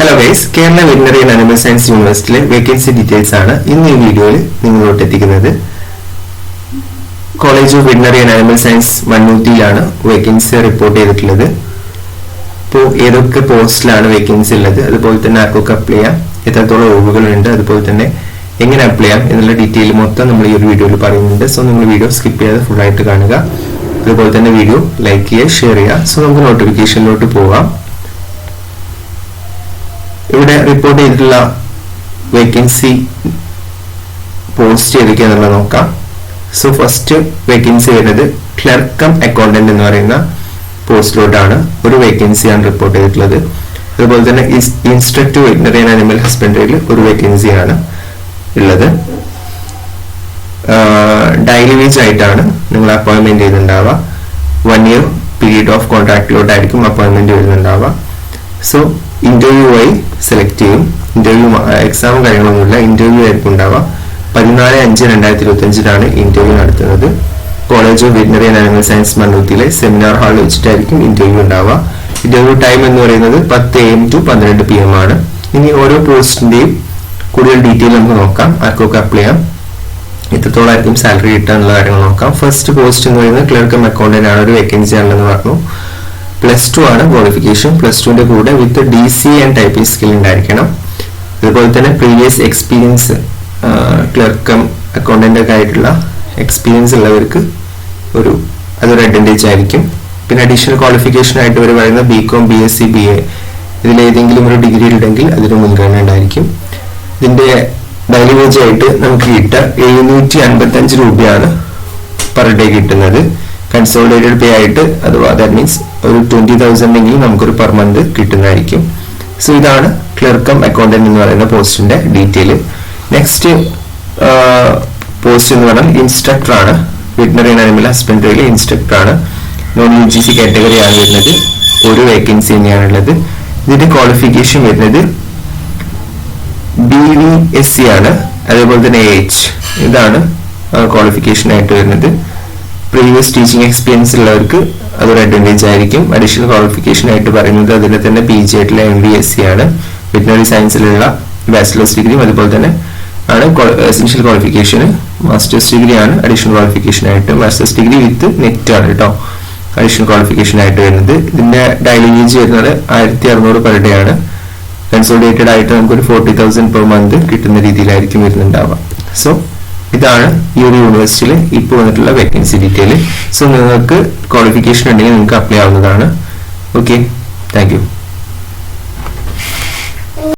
Hello guys Kerala veterinary and animal science യൂണിവേഴ്സിറ്റിയിലെ vacancy details ആണ് ഇന്ന് ഈ വീഡിയോയിൽ നിങ്ങളോട്ട് എത്തിക്കുന്നത്. College of veterinary and animal science മണ്ണൂത്തിയിലാണ് vacancy report ചെയ്തിട്ടുള്ളത്. ഇപ്പോൾ ഏതൊക്കെ പോസ്റ്റിലാണ് വേക്കൻസി ഉള്ളത് അതുപോലെ തന്നെ ആർക്കൊക്കെ അപ്ലൈ ചെയ്യാം എത്രത്തോളം ഒഴിവുകളുണ്ട് അതുപോലെ തന്നെ എങ്ങനെ അപ്ലൈ ചെയ്യാം എന്നുള്ള ഡീറ്റെയിൽ മൊത്തം നമ്മൾ ഈ ഒരു വീഡിയോയിൽ പറയുന്നുണ്ട്. സോ നിങ്ങൾ വീഡിയോ സ്കിപ്പ് ചെയ്യാതെ ഫുള്ളായിട്ട് കാണുക. അതുപോലെ തന്നെ വീഡിയോ ലൈക്ക് ചെയ്യുക ഷെയർ ചെയ്യുക. സോ നമുക്ക് നോട്ടിഫിക്കേഷനിലോട്ട് പോവാം. ഇവിടെ റിപ്പോർട്ട് ചെയ്തിട്ടുള്ള വേക്കൻസി പോസ്റ്റ് ഏതൊക്കെയാണെന്നുള്ളത് നോക്കാം. സോ ഫസ്റ്റ് വേക്കൻസി വരുന്നത് ക്ലർക്കം അക്കൗണ്ടന്റ് എന്ന് പറയുന്ന പോസ്റ്റിലോട്ടാണ്. ഒരു വേക്കൻസിയാണ് റിപ്പോർട്ട് ചെയ്തിട്ടുള്ളത്. അതുപോലെ തന്നെ ഇൻസ്ട്രക്ടീവ് വെറ്റിനറി ആൻഡ് അനിമൽ ഹസ്ബൻഡറിയിൽ ഒരു വേക്കൻസിയാണ് ഉള്ളത്. ഡെയിലി വേജ് ആയിട്ടാണ് നിങ്ങൾ അപ്പോയിൻമെന്റ് ചെയ്യുന്നുണ്ടാവുക വൺ ഇയർ പീരീഡ് ഓഫ് കോൺട്രാക്റ്റിലോട്ടായിരിക്കും അപ്പോയിൻമെന്റ് വരുന്നുണ്ടാവുക. സോ ഇന്റർവ്യൂ വഴി സെലക്ട് ചെയ്യും. ഇന്റർവ്യൂ എക്സാം കാര്യങ്ങളൊന്നുമില്ല ഇന്റർവ്യൂ ആയിരിക്കും ഉണ്ടാവുക. പതിനാല് അഞ്ച് രണ്ടായിരത്തി ഇരുപത്തി അഞ്ചിലാണ് ഇന്റർവ്യൂ നടത്തുന്നത്. College of veterinary and animal science മണ്ണൂത്തിയിലെ seminar ഹാളിൽ വെച്ചിട്ടായിരിക്കും ഇന്റർവ്യൂ ഉണ്ടാവുക. ഇന്റർവ്യൂ ടൈം എന്ന് പറയുന്നത് പത്ത് എ എം ടു പന്ത്രണ്ട് പി എം ആണ്. ഇനി ഓരോ പോസ്റ്റിന്റെയും കൂടുതൽ ഡീറ്റെയിൽ നമുക്ക് നോക്കാം. ആർക്കൊക്കെ അപ്ലൈ ചെയ്യാം. എത്രത്തോളം ആയിരിക്കും സാലറി കിട്ടുക എന്നുള്ള കാര്യങ്ങൾ നോക്കാം. ഫസ്റ്റ് പോസ്റ്റ് എന്ന് പറയുന്നത് ക്ലർക്ക് അക്കൗണ്ടന്റ് ആണ്. ഒരു വേക്കൻസി ആണെന്ന് പറഞ്ഞു. പ്ലസ് ടു ആണ് ക്വാളിഫിക്കേഷൻ പ്ലസ് ടുവിന്റെ കൂടെ with D C and typing skill ഉണ്ടായിരിക്കണം. അതുപോലെ തന്നെ പ്രീവിയസ് എക്സ്പീരിയൻസ് ക്ലർക്കം അക്കൗണ്ടന്റ് ഒക്കെ ആയിട്ടുള്ള എക്സ്പീരിയൻസ് ഉള്ളവർക്ക് ഒരു അതൊരു അഡ്വാന്റേജ് ആയിരിക്കും. പിന്നെ അഡീഷണൽ ക്വാളിഫിക്കേഷൻ ആയിട്ട് ഇവർ പറയുന്ന B com B S C B A ഇതിലേതെങ്കിലും ഒരു ഡിഗ്രി ഉണ്ടെങ്കിൽ അതിന് മുൻഗണന ഉണ്ടായിരിക്കും. ഇതിന്റെ ഡെയിലി ആയിട്ട് നമുക്ക് കിട്ടുക എഴുന്നൂറ്റി അൻപത്തഞ്ച് രൂപയാണ് പെർ ഡേ കിട്ടുന്നത്. കൺസോളിഡേറ്റഡ് പേ ആയിട്ട് അഥവാ ദാറ്റ് മീൻസ് ഒരു ട്വന്റി തൗസൻഡ് നമുക്കൊരു പെർ മന്ത് കിട്ടുന്നതായിരിക്കും. സോ ഇതാണ് ക്ലർക്കം അക്കൗണ്ടന്റ് എന്ന് പറയുന്ന പോസ്റ്റിന്റെ ഡീറ്റെയിൽ നെക്സ്റ്റ് പോസ്റ്റ് എന്ന് പറഞ്ഞാൽ ഇൻസ്ട്രക്ടർ ആണ്. വെറ്റിനറി അനിമൽ ഹസ്ബൻഡറിയിലെ ഇൻസ്ട്രക്ടർ ആണ്. Non U G C category ആണ് വരുന്നത്. ഒരു വേക്കൻസി തന്നെയാണുള്ളത് ഇതിന്റെ ക്വാളിഫിക്കേഷൻ വരുന്നത് ബി വി എസ് സി ആണ്. അതേപോലെ തന്നെ എച്ച് ഇതാണ് ക്വാളിഫിക്കേഷൻ ആയിട്ട് വരുന്നത്. പ്രീവിയസ് ടീച്ചിങ് എക്സ്പീരിയൻസ് ഉള്ളവർക്ക് അതൊരു അഡ്വാന്റേജ് ആയിരിക്കും. അഡീഷണൽ ക്വാളിഫിക്കേഷൻ ആയിട്ട് പറയുന്നത് അതിൽ തന്നെ പി ജി ആയിട്ടുള്ള എം ബി എസ് സി ആണ്. വെറ്റിനറി സയൻസിലുള്ള ബാച്ചിലേഴ്സ് ഡിഗ്രിയും അതുപോലെ തന്നെ ആണ് എസെൻഷ്യൽ ക്വാളിഫിക്കേഷൻ മാസ്റ്റേഴ്സ് ഡിഗ്രി ആണ്. അഡീഷണൽ ക്വാളിഫിക്കേഷൻ ആയിട്ട് മാസ്റ്റേഴ്സ് ഡിഗ്രി വിത്ത് നെറ്റ് ആണ് കേട്ടോ അഡീഷണൽ ക്വാളിഫിക്കേഷൻ ആയിട്ട് വരുന്നത്. ഇതിന്റെ ഡെയിലി വേജ് വരുന്നത് ആയിരത്തി അറുന്നൂറ് പെർ ഡേ ആണ്. കൺസോളിഡേറ്റഡ് ആയിട്ട് നമുക്കൊരു ഫോർട്ടി തൗസൻഡ് പെർ മന്ത് കിട്ടുന്ന രീതിയിലായിരിക്കും വരുന്നുണ്ടാവുക. സോ ഇതാണ് ഈ ഒരു യൂണിവേഴ്സിറ്റിയിൽ ഇപ്പോൾ വന്നിട്ടുള്ള വേക്കൻസി ഡീറ്റെയിൽ സോ നിങ്ങൾക്ക് ക്വാളിഫിക്കേഷൻ ഉണ്ടെങ്കിൽ നിങ്ങൾക്ക് അപ്ലൈ ആവുന്നതാണ്. Okay thank